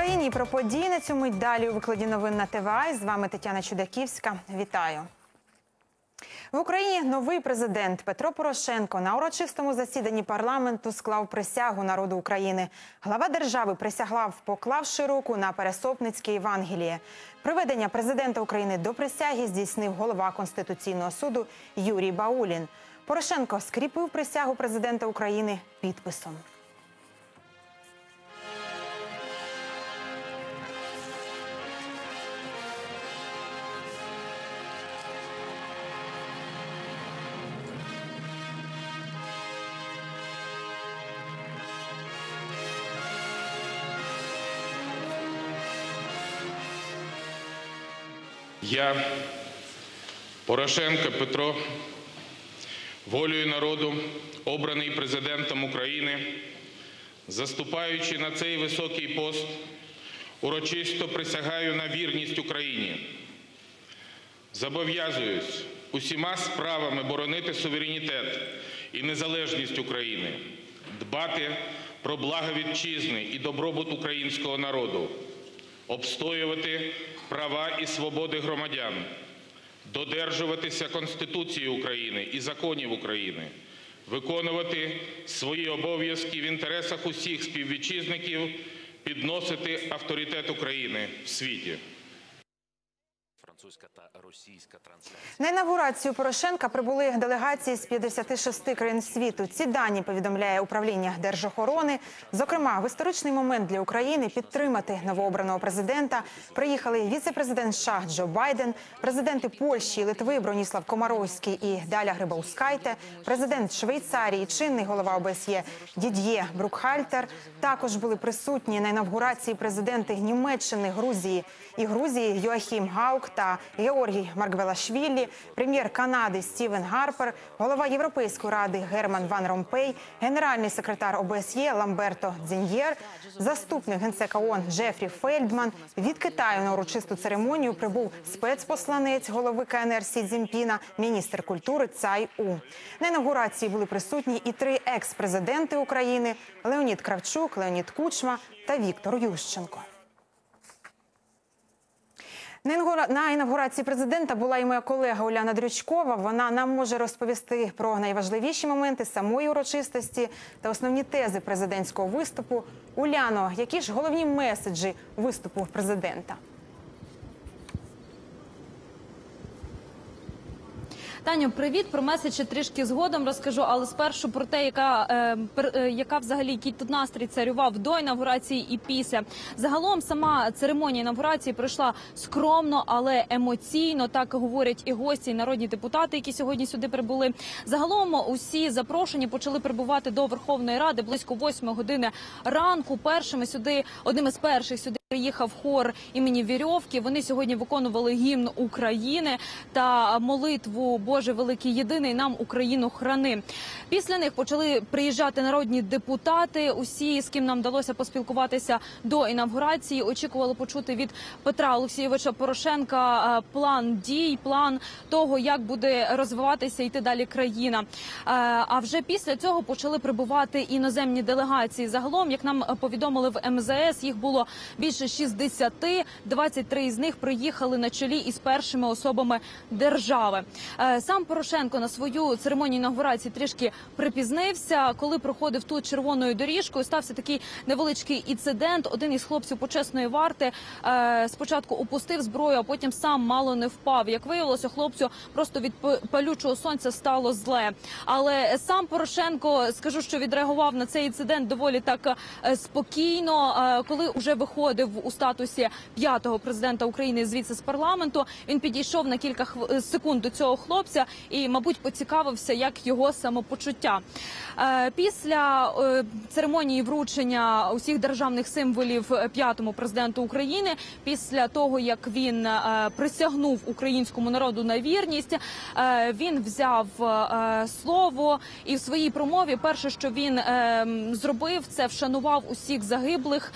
12 Україні і про події на цю мить далі у викладі новин на ТВА. З вами Тетяна Чудаківська. Вітаю. В Україні новий президент Петро Порошенко на урочистому засіданні парламенту склав присягу народу України. Глава держави присягла, поклавши руку на пересопницьке Євангеліє. Приведення президента України до присяги здійснив голова Конституційного суду Юрій Баулін. Порошенко скріпив присягу президента України підписом. Я, Порошенко Петро, волею народу, обраний президентом України, заступаючи на цей високий пост, урочисто присягаю на вірність Україні. Зобов'язуюсь усіма справами боронити суверенітет і незалежність України, дбати про благо вітчизни і добробут українського народу, обстоювати права і свободи громадян, додержуватися Конституції України і законів України, виконувати свої обов'язки в інтересах усіх співвітчизників, підносити авторитет України в світі. Французька та російська трансляція. На інавгурацію Порошенка прибули делегації з 56 країн світу. Ці дані повідомляє управління держохорони. Зокрема, в історичний момент для України підтримати новообраного президента приїхали віце-президент США Джо Байден, президенти Польщі і Литви Броніслав Комаровський і Даля Грибаускайте, президент Швейцарії, чинний голова ОБСЄ Дід'є Брукхальтер. Також були присутні на інавгурації президенти Німеччини, Грузії і Грузії Йоахім Гаук та Георгій Маргвелашвілі, прем'єр Канади Стівен Гарпер, голова Європейської ради Герман Ван Ромпей, генеральний секретар ОБСЄ Ламберто Дзіньєр, заступник генсека ООН Джефрі Фельдман. Від Китаю на урочисту церемонію прибув спецпосланець голови КНР Сі Цзіньпіна, міністр культури Цай У. На інаугурації були присутні і три екс-президенти України: Леонід Кравчук, Леонід Кучма та Віктор Ющенко. На інавгурації президента була і моя колега Уляна Дрючкова. Вона нам може розповісти про найважливіші моменти самої урочистості та основні тези президентського виступу. Уляно, які ж головні меседжі виступу президента? Таню, привіт. Про меседжі трішки згодом розкажу, але спершу про те, яка е, пер- е, яка взагалі який тут настрій царював до інавгурації і після. Загалом сама церемонія інавгурації пройшла скромно, але емоційно. Так говорять і гості, і народні депутати, які сьогодні сюди прибули. Загалом усі запрошені почали прибувати до Верховної Ради близько 8 години ранку. Першими сюди одним із перших сюди. Приїхав хор імені Вірьовки. Вони сьогодні виконували гімн України та молитву Боже великий єдиний нам Україну храни. Після них почали приїжджати народні депутати. Усі, з ким нам вдалося поспілкуватися до інавгурації, очікували почути від Петра Олексійовича Порошенка е, план дій, план того, як буде розвиватися і йти далі країна. Е, А вже після цього почали прибувати іноземні делегації. Загалом, як нам е, повідомили в МЗС, їх було більше 60, 23 з них приїхали на чолі із першими особами держави. Сам Порошенко на свою церемонію інаугурації трішки припізнився. Коли проходив тут червоною доріжкою, стався такий невеличкий інцидент. Один із хлопців почесної варти е, спочатку опустив зброю, а потім сам мало не впав. Як виявилося, хлопцю просто від палючого сонця стало зле. Але сам Порошенко скажу, що відреагував на цей інцидент доволі так е, спокійно. Е, Коли вже виходив у статусі п'ятого президента України звідси з парламенту, він підійшов на кілька секунд до цього хлопця і, мабуть, поцікавився, як його самопочуття. Е, Після е, церемонії вручення усіх державних символів е, п'ятому президенту України, після того як він присягнув українському народу на вірність, він взяв слово і в своїй промові перше, що він е, зробив, це вшанував усіх загиблих,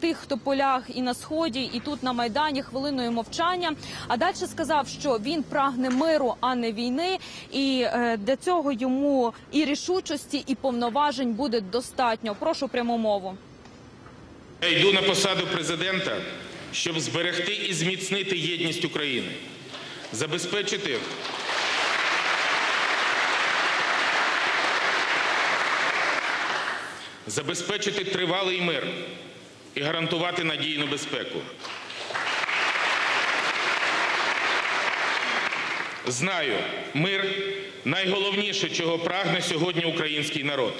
тих, хто полях і на сході, і тут на майдані хвилиною мовчання. А далі сказав, що він прагне миру, а не війни, і е, для цього йому і рішучості, і повноважень буде достатньо. Прошу пряму мову. Я йду на посаду президента, щоб зберегти і зміцнити єдність України, забезпечити забезпечити тривалий мир і гарантувати надійну безпеку. Знаю, мир найголовніше, чого прагне сьогодні український народ.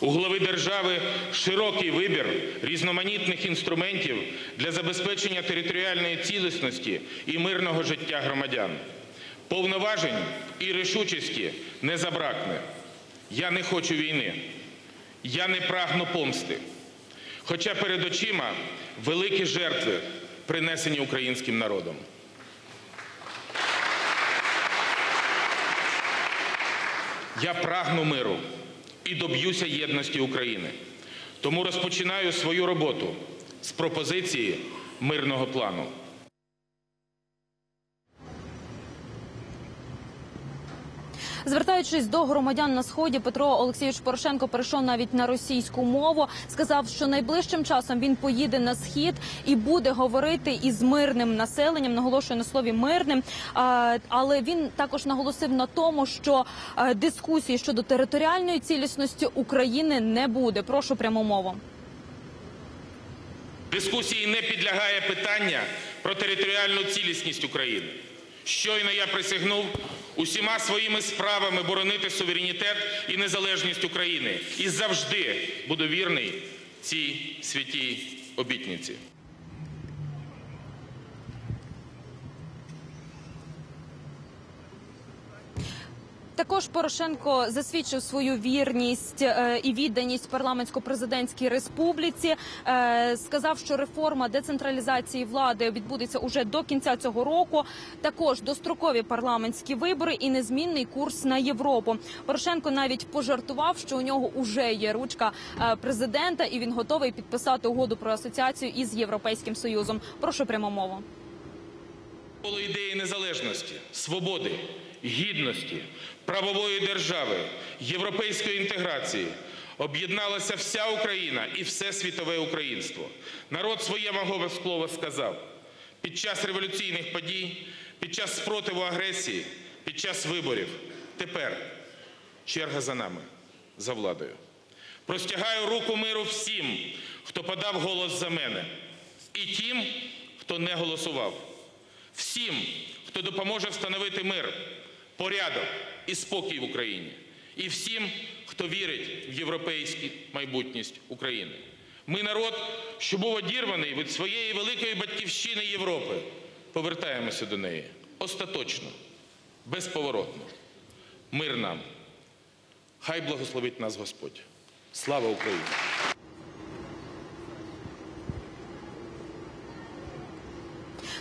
У глави держави широкий вибір різноманітних інструментів для забезпечення територіальної цілісності і мирного життя громадян. Повноважень і рішучості не забракне. Я не хочу війни. Я не прагну помсти. Хоча перед очима великі жертви, принесені українським народом. Я прагну миру і доб'юся єдності України. Тому розпочинаю свою роботу з пропозиції мирного плану. Звертаючись до громадян на сході, Петро Олексійович Порошенко перейшов навіть на російську мову. Сказав, що найближчим часом він поїде на схід і буде говорити із мирним населенням. Наголошую на слові мирним. Але він також наголосив на тому, що е, дискусії щодо територіальної цілісності України не буде. Прошу пряму мову. Дискусії не підлягає питання про територіальну цілісність України. Щойно я присягнув усіма своїми справами боронити суверенітет і незалежність України і завжди буду вірний цій святій обітниці. Також Порошенко засвідчив свою вірність е, і відданість парламентсько-президентській республіці. Е, Сказав, що реформа децентралізації влади відбудеться уже до кінця цього року. Також дострокові парламентські вибори і незмінний курс на Європу. Порошенко навіть пожартував, що у нього уже є ручка е, президента, і він готовий підписати угоду про асоціацію із європейським союзом. Прошу пряму мову. Коло ідеї незалежності, свободи, гідності, правової держави, європейської інтеграції об'єдналася вся Україна і все світове українство. Народ своє магове слово сказав під час революційних подій, під час спротиву агресії, під час виборів. Тепер черга за нами, за владою. Простягаю руку миру всім, хто подав голос за мене, і тим, хто не голосував всім, хто допоможе встановити мир, порядок і спокій в Україні, і всім, хто вірить в європейську майбутність України. Ми народ, що був одірваний від своєї великої батьківщини Європи. Повертаємося до неї остаточно, безповоротно. Мир нам. Хай благословить нас Господь. Слава Україні!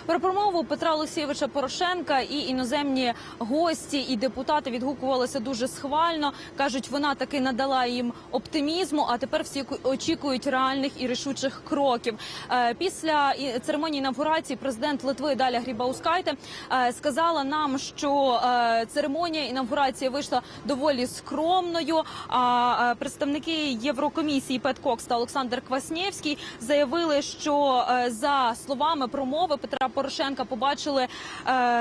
Про промову Петра Олексійовича Порошенка і іноземні гості і депутати відгукувалися дуже схвально. кажуть, вона таки надала їм оптимізму. А тепер всі очікують реальних і рішучих кроків. Е, Після церемонії інавгурації президент Литви Даля Грібаускайте е, сказала нам, що е, церемонія інавгурації вийшла доволі скромною. А представники Єврокомісії Пет Кокс та Олександр Кваснєвський заявили, що за словами промови Петра Порошенка побачили е,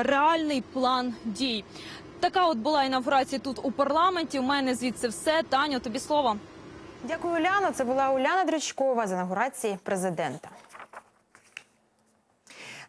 реальний план дій. Така от була інавгурація тут у парламенті. У мене звідси все. Таню, тобі слово. Дякую, Уляна. Це була Уляна Дрючкова з інаугурації президента.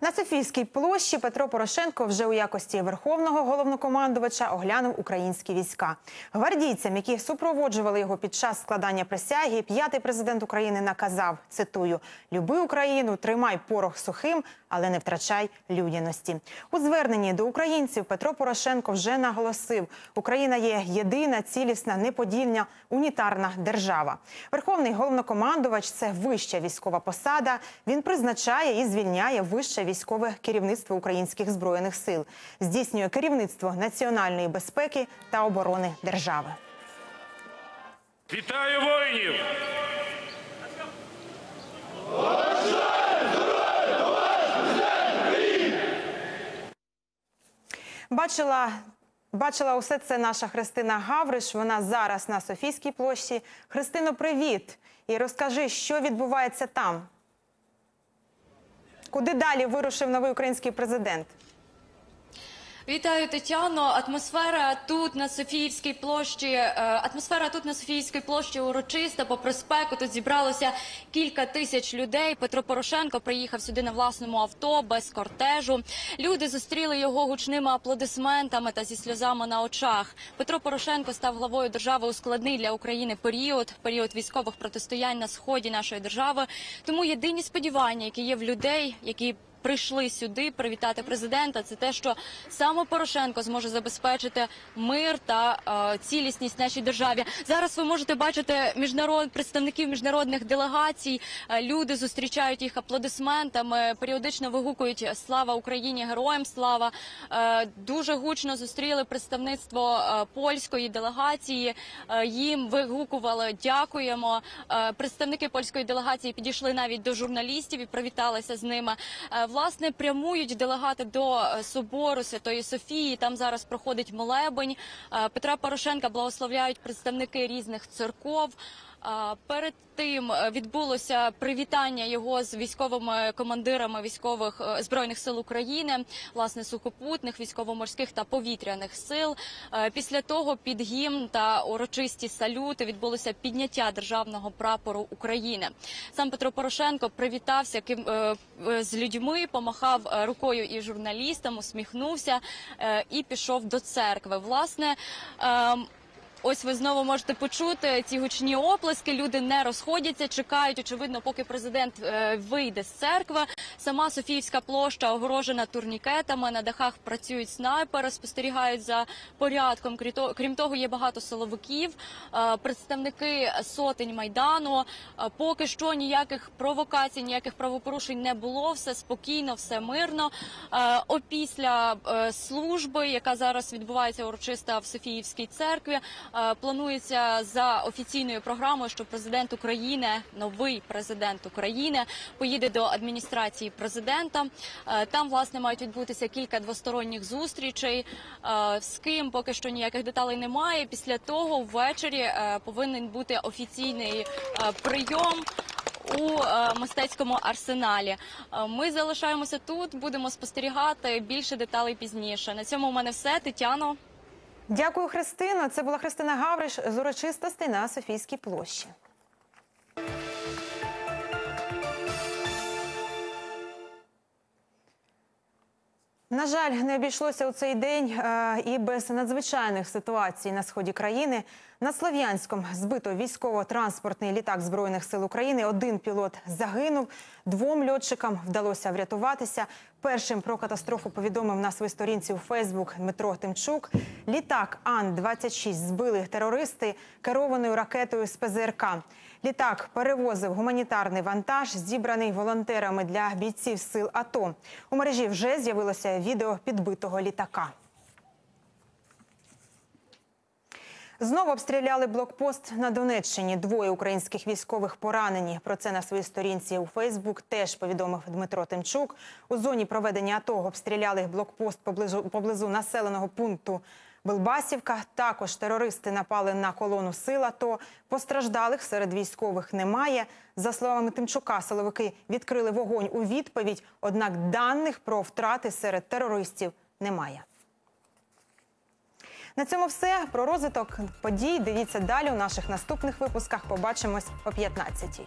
На Софійській площі Петро Порошенко вже у якості верховного головнокомандувача оглянув українські війська. Гвардійцям, які супроводжували його під час складання присяги, п'ятий президент України наказав цитую: Люби Україну, тримай порох сухим, але не втрачай людяності. У зверненні до українців Петро Порошенко вже наголосив: Україна є єдина, цілісна, неподільна, унітарна держава. Верховний головнокомандувач це вища військова посада. Він призначає і звільняє вище військове керівництво українських збройних сил, здійснює керівництво національної безпеки та оборони держави. Вітаю воїнів! Бачила Бачила усе це наша Христина Гавриш. Вона зараз на Софійській площі. Христино, привіт! І розкажи, що відбувається там. Куди далі вирушив новий український президент? Вітаю, Тетяно. Атмосфера тут на Софіївській площі. е, Атмосфера тут на Софіївській площі урочиста. Попри спеку тут зібралося кілька тисяч людей. Петро Порошенко приїхав сюди на власному авто без кортежу. Люди зустріли його гучними аплодисментами та зі сльозами на очах. Петро Порошенко став главою держави у складний для України період, період військових протистоянь на сході нашої держави. Тому єдині сподівання, які є в людей, які прийшли сюди привітати президента. Це те, що саме Порошенко зможе забезпечити мир та е, цілісність нашій державі. Зараз ви можете бачити міжнарод представників міжнародних делегацій. Е, люди зустрічають їх аплодисментами, періодично вигукують Слава Україні, героям слава. Е, дуже гучно зустріли представництво е, польської делегації. Е, їм вигукували дякуємо. Е, представники польської делегації підійшли навіть до журналістів і привіталися з ними. Е, Власне, прямують делегати до е, собору Святої Софії. Там зараз проходить молебень. Е, Петра Порошенка благословляють представники різних церков. Перед тим е, відбулося привітання його з військовими командирами військових е, збройних сил України, власне сухопутних, військово-морських та повітряних сил. Е, Після того під гімн та урочисті салюти відбулося підняття державного прапору України. Сам Петро Порошенко привітався з людьми, помахав рукою і журналістам, усміхнувся і пішов до церкви. Власне. Ось ви знову можете почути ці гучні оплески. Люди не розходяться, чекають, очевидно, поки президент е, вийде з церкви. Сама Софіївська площа огорожена турнікетами. На дахах працюють снайпери, спостерігають за порядком. Крім того- є багато силовиків, е, представники сотень майдану. Е, Поки що ніяких провокацій, ніяких правопорушень не було. Все спокійно, все мирно. Опісля служби, яка зараз відбувається урочиста в Софіївській церкві, планується за офіційною програмою, що президент України, новий президент України, поїде до адміністрації президента. Е, Там власне мають відбутися кілька двосторонніх зустрічей. Е, З ким поки що ніяких деталей немає. Після того ввечері е, повинен бути офіційний е, прийом. У е, мистецькому арсеналі Е, ми залишаємося тут, будемо спостерігати більше деталей пізніше. На цьому у мене все. Тетяно. Дякую, Христина. Це була Христина Гавриш з урочистостей на Софійській площі. На жаль, не обійшлося у цей день е, і без надзвичайних ситуацій на сході країни. Над Слов'янськом збито військово-транспортний літак Збройних сил України. Один пілот загинув, двом льотчикам вдалося врятуватися. Першим про катастрофу повідомив на своїй сторінці у Фейсбук Дмитро Тимчук. Літак Ан-26 збили терористи керованою ракетою з ПЗРК. Літак перевозив гуманітарний вантаж, зібраний волонтерами для бійців сил АТО. У мережі вже з'явилося відео підбитого літака. Знову обстріляли блокпост на Донеччині. Двоє українських військових поранені. Про це на своїй сторінці у Фейсбук теж повідомив Дмитро Тимчук. У зоні проведення АТО обстріляли блокпост поблизу, поблизу населеного пункту Белбасівка. Також терористи напали на колону сил АТО. Постраждалих серед військових немає. За словами Тимчука, силовики відкрили вогонь у відповідь. Однак даних про втрати серед терористів немає. На цьому все про розвиток подій. Дивіться далі у наших наступних випусках. Побачимось о 15-й.